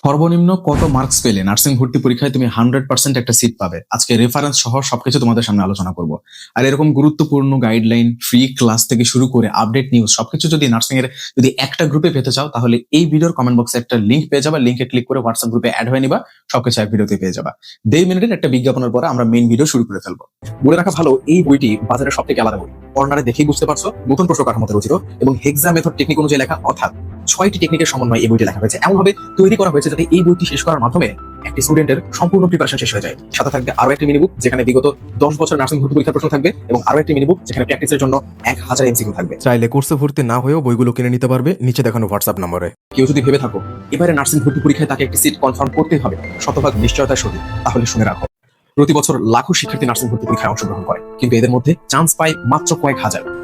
সর্বনিম্ন কত মার্কস পেলে নার্সিং ভর্তি পরীক্ষায় তুমি হান্ড্রেড পার্সেন্ট একটা সিট পাবে? আজকে রেফারেন্স সহ সবকিছু তোমাদের সামনে আলোচনা করব। আর এরকম গুরুত্বপূর্ণ গাইডলাইন ফ্রি ক্লাস থেকে শুরু করে আপডেট নিউজ সবকিছু যদি নার্সিং এর যদি একটা গ্রুপে পেতে চাও, তাহলে এই ভিডিওর কমেন্ট বক্সে একটা লিঙ্ক পেয়ে যাবে। লিঙ্কে ক্লিক করে হোয়াটসঅ্যাপ গ্রুপে অ্যাড হয়ে নিবা। সবকিছু এক ভিডিওতে পেয়ে যাবা। দেড় মিনিটের একটা বিজ্ঞাপনের পরে আমরা মেইন ভিডিও শুরু করে ফেলব। বলে রাখা ভালো, এই বইটি বাজারে সব থেকে আলাদা বই। কর্নারে দেখেই বুঝতে পারছ, নতুন প্রশ্ন কাঠামোতে রচিত এবং হেক্সা মেথড টেকনিক অনুযায়ী লেখা, অর্থাৎ ছয়টি টেকনিকের সমন্বয়ে এই বইটি লেখা হয়েছে। এমনভাবে তৈরি করা হয়েছে যাতে এই বইটি শেষ করার মাধ্যমে একটি স্টুডেন্টের সম্পূর্ণ প্রিপারেশন শেষ হয়ে যায়। সাথে থাকবে আরও একটি মিনিবুক যেখানে বিগত দশ বছর নার্সিং ভর্তি পরীক্ষার প্রশ্ন থাকবে এবং আরও একটি মিনিবুক যেখানে প্র্যাকটিসের জন্য এক হাজার এমসিকিউ থাকবে। চাইলে কোর্সে ভর্তি না হয়েও বইগুলো কিনে নিতে পারবে। নিচে দেখানো হোয়াটসঅ্যাপ নম্বরে। কেউ যদি ভেবে থাকো এবারে নার্সিং ভর্তি পরীক্ষায় তাকে একটি সিট কনফার্ম করতেই হবে। শতভাগ নিশ্চয়তার সহিত। তাহলে শুনে রাখো প্রতি বছর লাখো শিক্ষার্থী নার্সিং ভর্তি পরীক্ষায় অংশগ্রহণ করে। কিন্তু এদের মধ্যে চান্স পায় মাত্র কয়েক হাজার।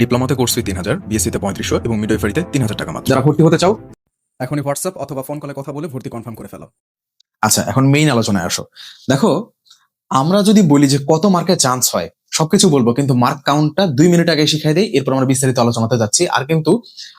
ডিপ্লোমাতে কোর্স ফি তিন হাজার বিএসসিতে পঁয়ত্রিশশো এবং মিডওয়াইফারিতে তিন হাজার টাকা মাত্র। যারা ভর্তি হতে চাও এখনই হোয়াটসঅ্যাপ অথবা ফোন কলে কথা বলে ভর্তি কনফার্ম করে ফেলো। আচ্ছা এখন মেইন আলোচনায় আসো। দেখো আমরা যদি বলি যে কত মার্কে চান্স হয় সবকিছু বলব কিন্তু মার্ক কাউন্টটা দুই মিনিট আগে শিখাই দেয় এরপর আমরা বিস্তারিত আলোচনাতে যাচ্ছি। আর কিন্তু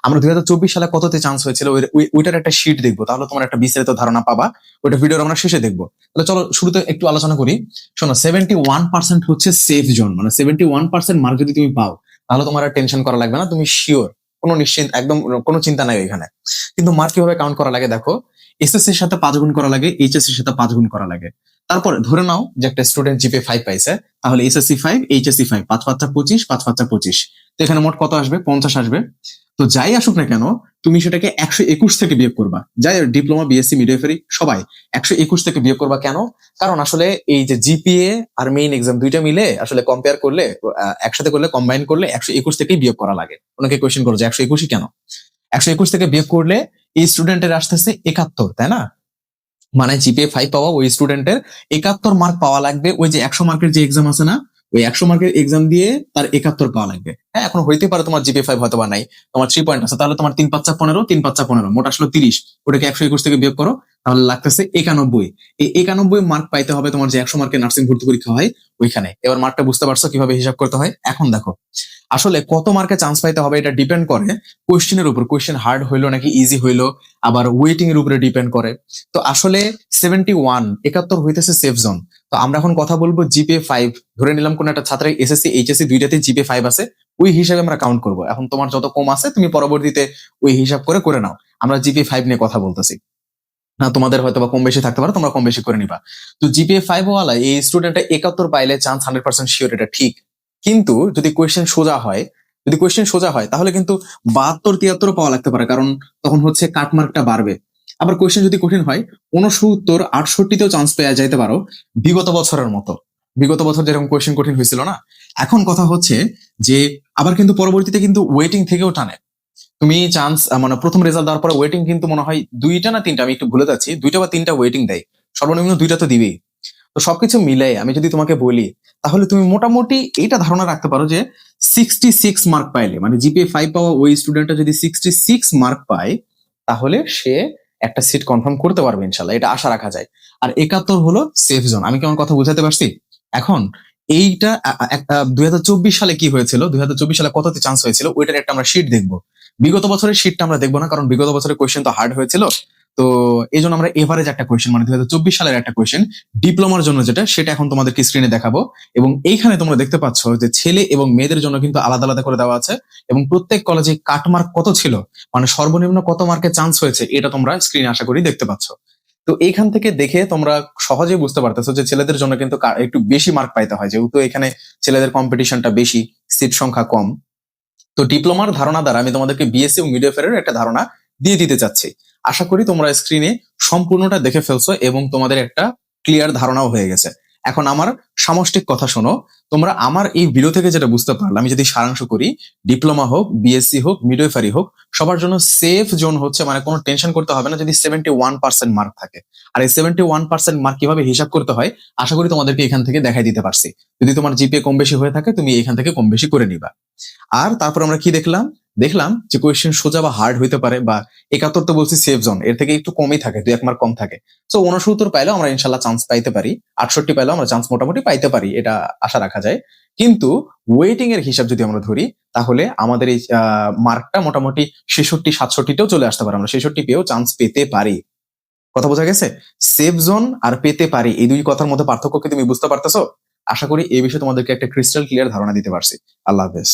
আমরা দুই হাজার চব্বিশ সালে কততে চান্স হয়েছিল ওই- ওই- ওইটার একটা শিট দেখব তাহলে তোমার একটা বিস্তারিত ধারণা পাবা। ওইটা ভিডিওর আমরা শেষে দেখব। তাহলে চলো শুরুতে একটু আলোচনা করি। শোনো সেভেন্টি ওয়ান পার্সেন্ট হচ্ছে সেফ জোন মানে সেভেন্টি ওয়ান পার্সেন্ট মার্ক যদি তুমি পাও তাহলে তোমার আর টেনশন করা লাগবে না, তুমি শিওর কোনো নিশ্চিন্ত, একদম কোনো চিন্তা নাই এখানে কিন্তু মার্ক কীভাবে কাউন্ট করা লাগে দেখো এসএসসি এর সাথে পাঁচ গুণ করা লাগে এইচএসসি এর সাথে পাঁচ গুণ করা লাগে। তারপর ধরে নাও যে একটা স্টুডেন্ট জিপে ফাইভ পাইছে, তাহলে এসএসসি ফাইভ এইচএসসি ফাইভ পাঁচ পাঁচটা পঁচিশ, পাঁচ পাঁচটা পঁচিশ। তো এখানে মোট কত আসবে? পঞ্চাশ আসবে। তো যাই আসুক না কেন, তুমি সেটাকে একশো একুশ থেকে বিয়োগ করবা। যাই ডিপ্লোমা বিএসসি মিডিয়াফারি সবাই একশো একুশ থেকে বিয়োগ করবা কেন? কারণ আসলে এই যে জিপিএ আর মেইন এক্সাম দুইটা মিলে আসলে কম্পেয়ার করলে একসাথে করলে কম্বাইন করলে একশো একুশ থেকেই বিয়োগ করা লাগে। অনেকে কোয়েশ্চেন করো যে একশো একুশই কেন? একশো একুশ থেকে বিয়োগ করলে এই স্টুডেন্টের আসতেছে একাত্তর, তাই না? মানে জিপিএ ফাইভ পাওয়া ওই স্টুডেন্টের একাত্তর মার্ক পাওয়া লাগবে। ওই যে একশো মার্কের যে এক্সাম আছে না ওই একশো মার্কের এক্সাম দিয়ে তার একাত্তর পাওয়া লাগবে। হ্যাঁ এখন হইতে পারে তোমার জিপি ফাইভ হয়তো বা নাই। তোমার থ্রি পয়েন্ট আছে, তাহলে তোমার তিন পাঁচা পনেরো, তিন পাঁচা পনেরো, মোট আসলো তিরিশ। ওটাকে একশো একুশ থেকে বিয়োগ করো তাহলে লাগতেছে একানব্বই। এই একানব্বই মার্ক পাইতে হবে তোমার যে একশো মার্কের নার্সিং ভর্তি পরীক্ষা হয় ওইখানে। এবার মার্কটা বুঝতে পারছ কীভাবে হিসাব করতে হয়? এখন দেখো। আসলে কত মার্কে চান্স পাইতে হবে এটা ডিপেন্ড করে কোয়েশ্চেনের উপর। কোয়েশ্চেন হার্ড হইল নাকি ইজি হইল? আবার ওয়েটিং এর উপরে ডিপেন্ড করে। তো আসলে সেভেন্টি ওয়ান একাত্তর হইতেছে সেফ জোন তো আমরা এখন কথা বলব জিপে ফাইভ ধরে নিলাম কোন একটা ছাত্রের এসএসসি এইচএসসি দুইটাতে জিপে ফাইভ আছে। ওই হিসাবে আমরা কাউন্ট করব। এখন তোমার যত কম আছে তুমি পরবর্তীতে ওই হিসাব করে করে নাও। আমরা জিপে ফাইভ নিয়ে কথা বলতেছি। তোমাদের হয়তো বা কম বেশি থাকতে পারে, তোমরা কম বেশি করে নিবা। তো জিপিএ ফাইভ ওয়ালা এই স্টুডেন্টটা একাত্তর পাইলে চান্স হান্ড্রেড পার্সেন্ট শিওর এটা ঠিক। কিন্তু যদি কোয়েশ্চেন সোজা হয়, যদি কোয়েশ্চেন সোজা হয়, তাহলে কিন্তু বাহাত্তর তিয়াত্তর পাওয়া লাগতে পারে, কারণ তখন হচ্ছে কাটমার্কটা বাড়বে। আবার কোয়েশ্চেন যদি কঠিন হয় উনসত্তর আটষট্টিতেও চান্স পেয়ে যাইতে পারো বিগত বছরের মতো। বিগত বছর যেরকম কোয়েশ্চেন কঠিন হয়েছিল না? এখন কথা হচ্ছে যে, আবার কিন্তু পরবর্তীতে কিন্তু ওয়েটিং থেকেও টানে। তুমি চান্স মানে প্রথম রেজাল্ট দেওয়ার পরে ওয়েটিং কিন্তু মনে হয় দুইটা না তিনটা, আমি একটু ভুলে যাচ্ছি, দুইটা বা তিনটা ওয়েটিং দেয়। সর্বনিম্ন দুইটা তো দিবেই। তো সবকিছু মিলাই আমি যদি তোমাকে বলি, তাহলে তুমি মোটামুটি এইটা ধারণা রাখতে পারো যে সিক্সটি সিক্স মার্ক পাইলে মানে জিপিএ ফাইভ পাওয়া ওই স্টুডেন্টটা যদি সিক্সটি সিক্স মার্ক পায়, তাহলে সে একটা সিট কনফার্ম করতে পারবে ইনশাল্লাহ, এটা আশা রাখা যায়। আর একাত্তর হলো সেফ জোন আমি কেমন কথা বুঝাতে পারছি? এখন এইটা দুই হাজার চব্বিশ সালে কি হয়েছিল? দুই হাজার চব্বিশ সালে কততে চান্স হয়েছিল? ওইটার একটা আমরা শিট দেখব। বিগত বছরের শিটটা আমরা দেখব না, কারণ বিগত বছরের কোয়েশ্চেন তো হার্ড হয়েছিল। তো এই জন্য আমরা এভারেজ একটা কোয়েশ্চেন মানে দুই হাজার চব্বিশ সালের একটা কোয়েশ্চেন ডিপ্লোমার জন্য যেটা, সেটা এখন তোমাদেরকে স্ক্রিনে দেখাবো। এবং এইখানে তোমরা দেখতে পাচ্ছ যে ছেলে এবং মেয়েদের জন্য কিন্তু আলাদা আলাদা করে দেওয়া আছে। এবং প্রত্যেক কলেজে কাটমার্ক কত ছিল? মানে সর্বনিম্ন কত মার্কে চান্স হয়েছে? এটা তোমরা স্ক্রিনে আশা করি দেখতে পাচ্ছ। তো এইখান থেকে দেখে তোমরা সহজেই বুঝতে পারতেছো যে ছেলেদের জন্য কিন্তু একটু বেশি মার্ক পাইতে হয়। যেহেতু এখানে ছেলেদের কম্পিটিশনটা বেশি সিট সংখ্যা কম। তো ডিপ্লোমার ধারণা দ্বারা আমি তোমাদেরকে বিএসসি এবং মিডিয়া ফেয়ারের একটা ধারণা দিয়ে দিতে চাচ্ছি। আশা করি তোমরা স্ক্রিনে সম্পূর্ণটা দেখে ফেলছো এবং তোমাদের একটা ক্লিয়ার ধারণাও হয়ে গেছে। এখন আমার সামষ্টিক কথা শোনো, তোমরা আমার এই ভিডিও থেকে যেটা বুঝতে পারলাম আমি যদি সারাংশ করি ডিপ্লোমা হোক বিএসসি হোক মিডওয়েফারি হোক, সবার জন্য সেফ জোন হচ্ছে মানে কোনো টেনশন করতে হবে না যদি সেভেন্টি ওয়ান পার্সেন্ট মার্ক থাকে। আর এই সেভেন্টি ওয়ান পার্সেন্ট মার্ক কীভাবে হিসাব করতে হয়, আশা করি তোমাদেরকে এখান থেকে দেখাই দিতে পারছি। যদি তোমার জিপিএ কম বেশি হয়ে থাকে, তুমি এখান থেকে কম বেশি করে নিবা। আর তারপর আমরা কি দেখলাম? দেখলাম যে কোয়েশ্চেন সোজা বা হার্ড হইতে পারে, বা একাত্তর তো বলছি সেফ জোন এর থেকে একটু কমই থাকে দুই এক মার্ক কম থাকে। সো উনসত্তর পাইলেও আমরা ইনশাল্লাহ চান্স পাইতে পারি, আটষট্টি পাইলেও আমরা চান্স মোটামুটি পাইতে পারি, এটা আশা রাখা যায়। কিন্তু ওয়েটিং এর হিসাব যদি আমরা ধরি, তাহলে আমাদের এই মার্কটা মোটামুটি ছেষট্টি, সাতষট্টিতেও চলে আসতে পারে। আমরা ছেষট্টি পেয়েও চান্স পেতে পারি। কথা বোঝা গেছে? সেফ জোন আর পেতে পারি। এই দুই কথার মধ্যে পার্থক্য কি তুমি বুঝতে পারতেছো? আশা করি এই বিষয়ে তোমাদেরকে একটা ক্রিস্টাল ক্লিয়ার ধারণা দিতে পারছি। আল্লাহ হাফেজ।